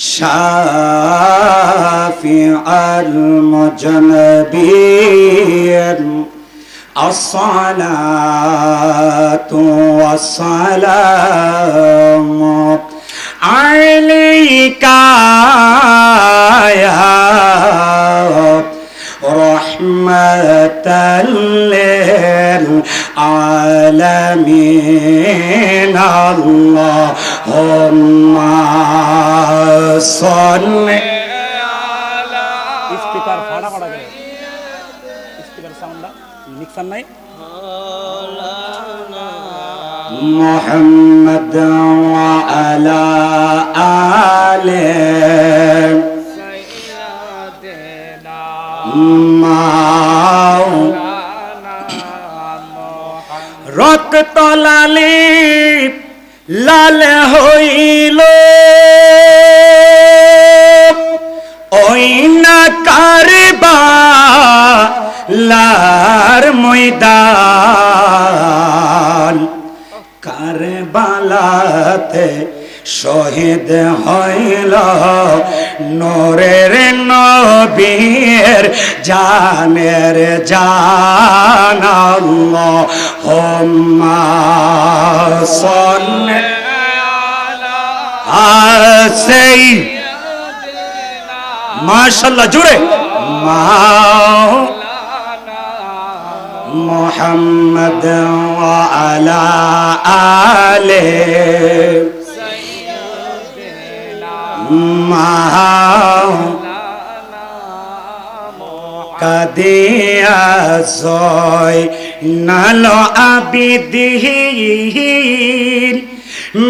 شافع المجنبين. الصلاة والسلام عليك يا رحمة للعالمين. اللهم صل speaker ফাটা ফাটা গেল স্পিকার সাউন্ডটা মিক্সার নাই محمد وعلى آله রক্ত লালে লাল হইল। ওই না কারবা লার ময়দান? কারবালাতে শহীদ হইল নোরের নবীর জানের জান হোম্মা সন্নে আসেই মাশাল্লাহ জুড়ে মা محمد وعلى آله কাদিয়া জয় নাল আবিদিহীন,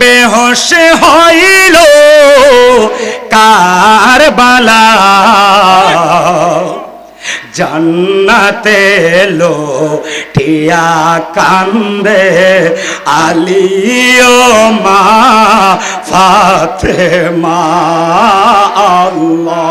বেহস হইল কারবালা। জান্নাতে লো টিয়া কান্দে আলিও মা ফাতে মা আল্লাহ।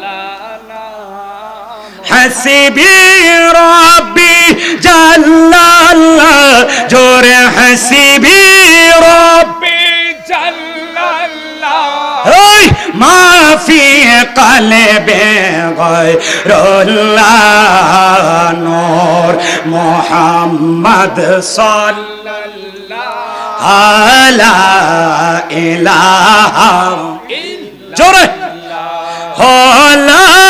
হাসিবি রব্বি জাল্লাল্লাহ জোরে হাসিবি রব্বি ওই মাফি কালেবে গয়রুল্লাহ নূর মোহাম্মদ সাল্লাল্লাহ আলা ইলাহা জোরে। হলা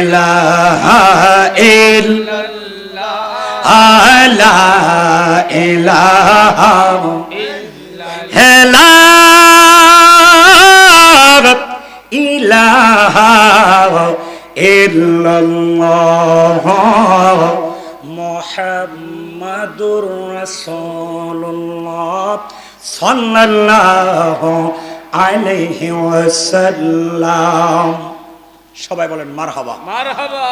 إله إلا لا إله إلا إله إلا الله محمد رسول الله صلى الله عليه وسلم সবাই বলেন মারহাবা। মারহাবা।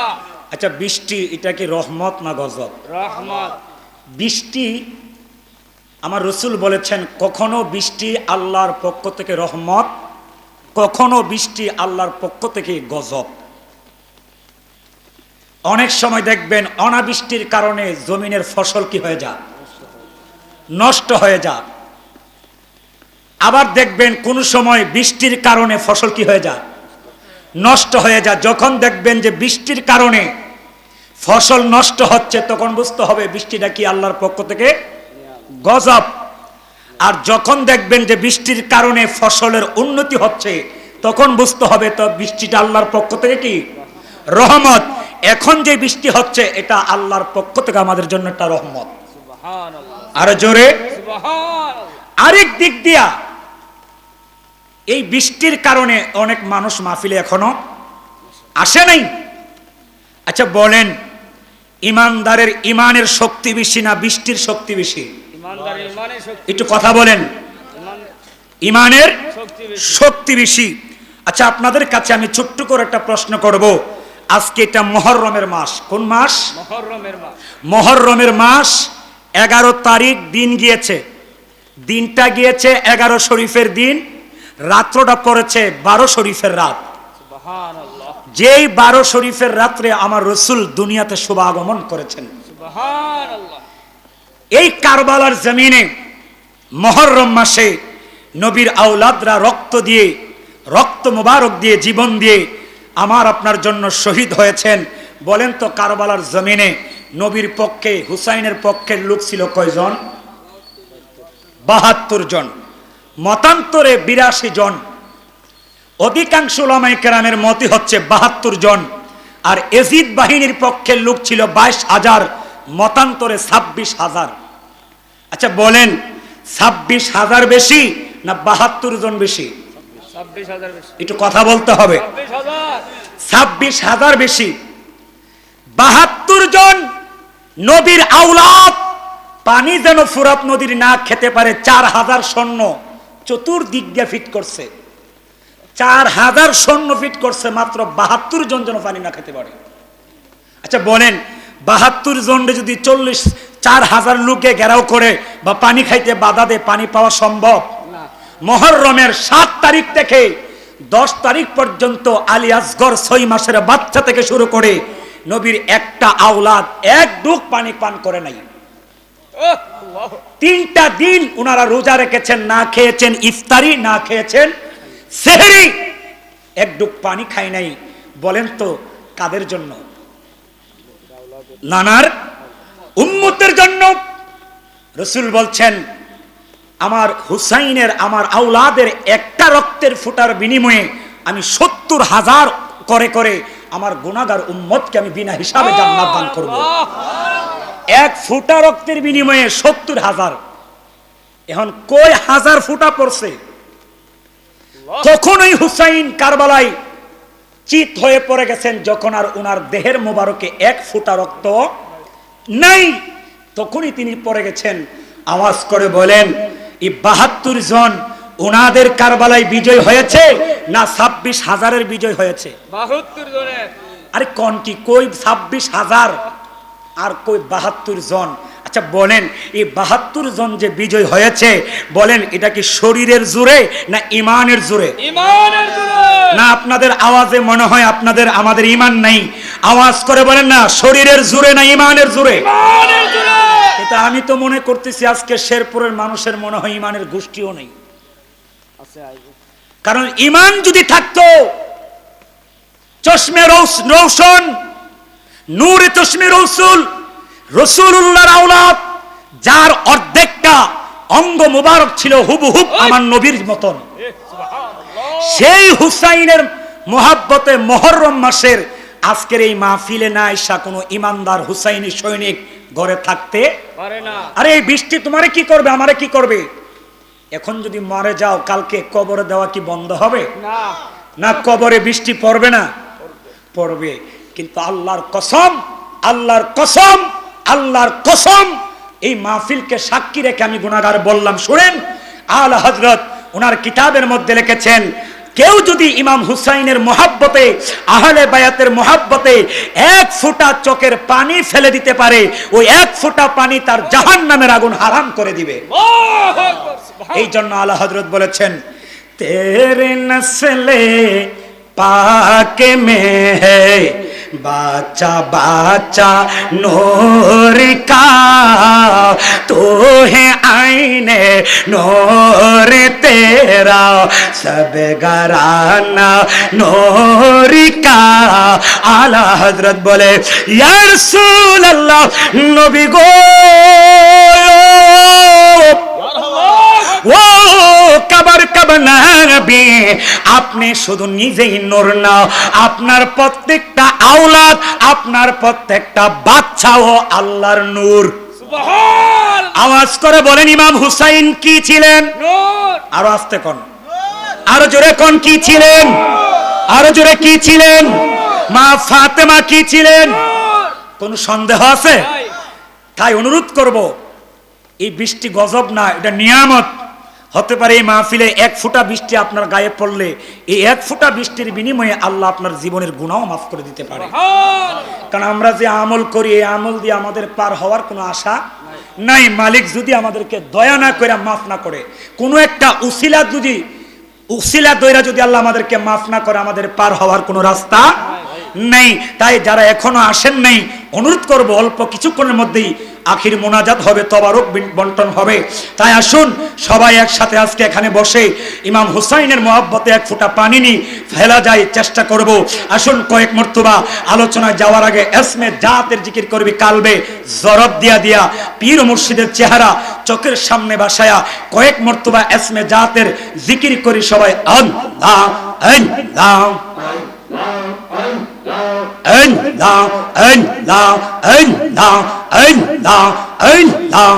আচ্ছা বৃষ্টি এটা কি রহমত না গজব? রহমত। বৃষ্টি আমার রসুল বলেছেন কখনো বৃষ্টি আল্লাহর পক্ষ থেকে রহমত কখনো বৃষ্টি আল্লাহর পক্ষ থেকে গজব। অনেক সময় দেখবেন অনাবৃষ্টির কারণে জমিনের ফসল কি হয়ে যায়? নষ্ট হয়ে যায়। আবার দেখবেন কোন সময় বৃষ্টির কারণে ফসল কি হয়ে যায়? নষ্ট হয়ে যায়। যখন দেখবেন যে বৃষ্টির কারণে ফসল নষ্ট হচ্ছে তখন বুঝতে হবে বৃষ্টিটা কি আল্লাহর পক্ষ থেকে গজব। আর যখন দেখবেন যে বৃষ্টির কারণে ফসলের উন্নতি হচ্ছে তখন বুঝতে হবে তো বৃষ্টিটা আল্লাহর পক্ষ থেকে কি? রহমত। এখন যে বৃষ্টি হচ্ছে এটা আল্লাহর পক্ষ থেকে আমাদের জন্য একটা রহমত। আর জোরে। আরেক দিক দিয়া এই বৃষ্টির কারণে অনেক মানুষ মাহফিলে এখনও আসে নাই। আচ্ছা বলেন ইমানদারের ইমানের শক্তি বেশি না বৃষ্টির শক্তি বেশি? একটু কথা বলেন। ইমান ইমানের শক্তি বেশি। আচ্ছা আপনাদের কাছে আমি ছোট্ট করে একটা প্রশ্ন করব। আজকে এটা মহররমের মাস। কোন মাস? মহররমের মাস এগারো তারিখ দিন গিয়েছে। দিনটা গিয়েছে এগারো শরীফের দিন। রাত্রটা পড়েছে বারো শরীফের রাত। যেই বারো শরীফের রাত্রে আমার রসুল দুনিয়াতে শুভাগমন করেছেন। এই কারবালার জমিনে মহরম মাসে নবীর আউলাদরা রক্ত দিয়ে রক্ত মোবারক দিয়ে জীবন দিয়ে আমার আপনার জন্য শহীদ হয়েছেন। বলেন তো কারবালার জমিনে নবীর পক্ষে হুসাইনের পক্ষের লোক ছিল কয়জন? বাহাত্তর জন। মতান্তরে বিরাশি জন। অধিকাংশ ওলামাই কেরামের মতে হচ্ছে বাহাত্তর জন। আর এজিদ বাহিনীর পক্ষের লোক ছিল বাইশ হাজার মতান্তরে ছাব্বিশ হাজার। আচ্ছা বলেন ছাব্বিশ হাজার বেশি না বাহাত্তর জন বেশি? একটু কথা বলতে হবে। ছাব্বিশ হাজার। বেশি। বাহাত্তর জন নদীর আউলাদ পানি যেন ফুরাত নদীর না খেতে পারে চার হাজার সৈন্য। চতুর্দিক দিয়ে ফিট করছে। চার হাজার সৈন্য ফিট করছে মাত্র বাহাত্তর জন যেন পানি না খেতে পারে। আচ্ছা বলেন বাহাত্তর জনে যদি চল্লিশ চার হাজার লোকে ঘেরাও করে বা পানি খাইতে বাধা দেয় পানি পাওয়া সম্ভব? না। মহরমের সাত তারিখ থেকে দশ তারিখ পর্যন্ত আলী আসগর ছয় মাসের বাচ্চা থেকে শুরু করে নবীর একটা আওলাদ এক ডুক পানি পান করে নাই। তিনটা দিন ওনারা রোজা রেখেছেন, না খেয়েছেন, ইফতারি, না খেয়েছেন, সেহরি এক ডুক পানি খাই নাই। বলেন তো কাদের জন্য? নানার উম্মতের জন্য। রসুল বলছেন, আমার হুসাইনের, আমার আউলাদের একটা রক্তের ফুটার বিনিময়ে আমি সত্তর হাজার করে করে আমার গুণাগার উম্মতকে আমি বিনা হিসাবে জান্নাত দান করব। এক ফুটা রক্তের বিনিময়ে সত্তর হাজার। এখন কই হাজার ফুটা পড়ছে? তখন ওই হুসাইন কারবালাই চিত হয়ে পড়ে গেছেন যখন আর ওনার দেহের মোবারকে এক ফুটা রক্ত নাই। তখনই তিনি পড়ে গেছেন আওয়াজ করে বলেন এই বাহাত্তর জন ওনাদের কারবালাই বিজয় হয়েছে না ছাব্বিশ হাজারের বিজয় হয়েছে? আরে কোন কি কই ছাব্বিশ হাজার? আর কই বাহাত্তর জন? আচ্ছা বলেন এই বাহাত্তর জন যে বিজয় হয়েছে বলেন এটা কি শরীরের জোরে না ইমানের জোরে? না আপনাদের আওয়াজে মনে হয় আপনাদের আমাদের ইমান নাই? আওয়াজ করে বলেন না শরীরের জোরে না ইমানের জোরে? এটা আমি তো মনে করতেছি আজকে শেরপুরের মানুষের মনে হয় ইমানের গোষ্ঠীও নেই। কারণ ইমান যদি থাকতো চশমে রৌশন নূরে চশমে রসুল রসুল্লাহর আওলাদ যার অর্ধেকটা অঙ্গ মোবারক ছিল হুবহুব আমার নবীর মতন। সেই হুসাইনের মোহাব্বতে মহরম মাসের আজকের এই মাহফিলে না এসা কোনো ইমানদার হুসাইনি সৈনিক ঘরে থাকতে পারে না। আরে এই বৃষ্টি তোমারে কি করবে আমারে কি করবে? এখন যদি মরে যাও কালকে কবরে দেওয়া কি বন্ধ হবে? না। না কবরে বৃষ্টি পড়বে না? পড়বে। কিন্তু আল্লাহর কসম আল্লাহর কসম আল্লাহর কসম এই মাহফিলকে সাক্ষী রেখে আমি গুণাগার বললাম শুনেন আল হজরত ওনার কিতাবের মধ্যে লিখেছেন কেউ যদি ইমাম হুসাইনের মোহাব্বতে আহলে বায়াতের মোহাব্বতে এক ফোঁটা চোখের পানি ফেলে দিতে পারে ওই এক ফোঁটা পানি তার জাহান নামের আগুন হারাম করে দিবে। এই জন্য আল্লাহ হজরত বলেছেন তেরে নসলে পাকে মে হে বাচ্চা বাচ্চা নূর কা তো হে আইনে নূর তেরা সব গরানা নূর কা আলা হজরত বলে ইয়া রাসূলুল্লাহ নবী গো আপনি শুধু নিজেই নূর না আপনার প্রত্যেকটা আওলাদ আপনার প্রত্যেকটা বাচ্চাও আল্লাহর নূর। আওয়াজ করে বলেন ইমাম হুসাইন কি ছিলেন? আরও আস্তে কোন। আরও জোরে কোন কি ছিলেন? আরও জোরে কি ছিলেন? মা ফাতেমা কি ছিলেন? কোন সন্দেহ আছে? তাই অনুরোধ করব এই বৃষ্টি গজব না এটা নিয়ামত। হতে পারে এই মাহফিলে এক ফোঁটা বৃষ্টি আপনার গায়ে পড়লে এই এক ফোঁটা বৃষ্টির বিনিময়ে আল্লাহ আপনার জীবনের গুণাও মাফ করে দিতে পারে। কারণ আমরা যে আমল করি এই আমল দিয়ে আমাদের পার হওয়ার কোনো আশা নাই। মালিক যদি আমাদেরকে দয়া না করে মাফ না করে কোনো একটা উসিলা যদি উসিলা দইরা যদি আল্লাহ আমাদেরকে মাফ না করে আমাদের পার হওয়ার কোনো রাস্তা নেই। তাই যারা এখনও আসেন নাই অনুরোধ করব, অল্প কিছুক্ষণের মধ্যেই আখির মোনাজাত হবে, তবারক বন্টন হবে। তাই আসুন, সবাই একসাথে আজকে এখানে বসে ইমাম হুসাইনের মহাব্বতে এক ফোঁটা পানি নি ফেলা যায়, চেষ্টা করব। আসুন, কয়েক মর্তবা আলোচনায় যাওয়ার আগে এসমে জাতের জিকির করবি, কালবে জরব দিয়া দিয়া, পীর মুর্শিদের চেহারা চোখের সামনে বাসায়া, কয়েক মর্তবা এসমে জাতের জিকির করি সবাই। আল্লাহ আল্লাহ আল্লাহ আল্লাহ আল্লাহ আল্লাহ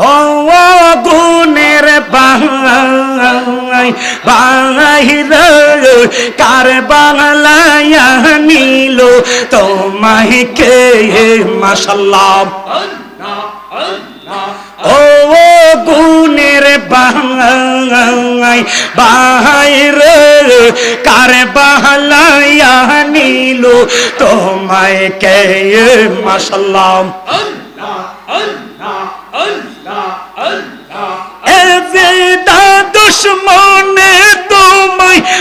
ও গুণের বাংলাই বাহির কার বাংলায় নিল তোমায় কে মাসাল্লাহ ও গুণের বাংলাই বাহির কার বাহালাইয়া নিল। তোমায় কে মাসাল্লাহ দুশ্মনে দুশ্মন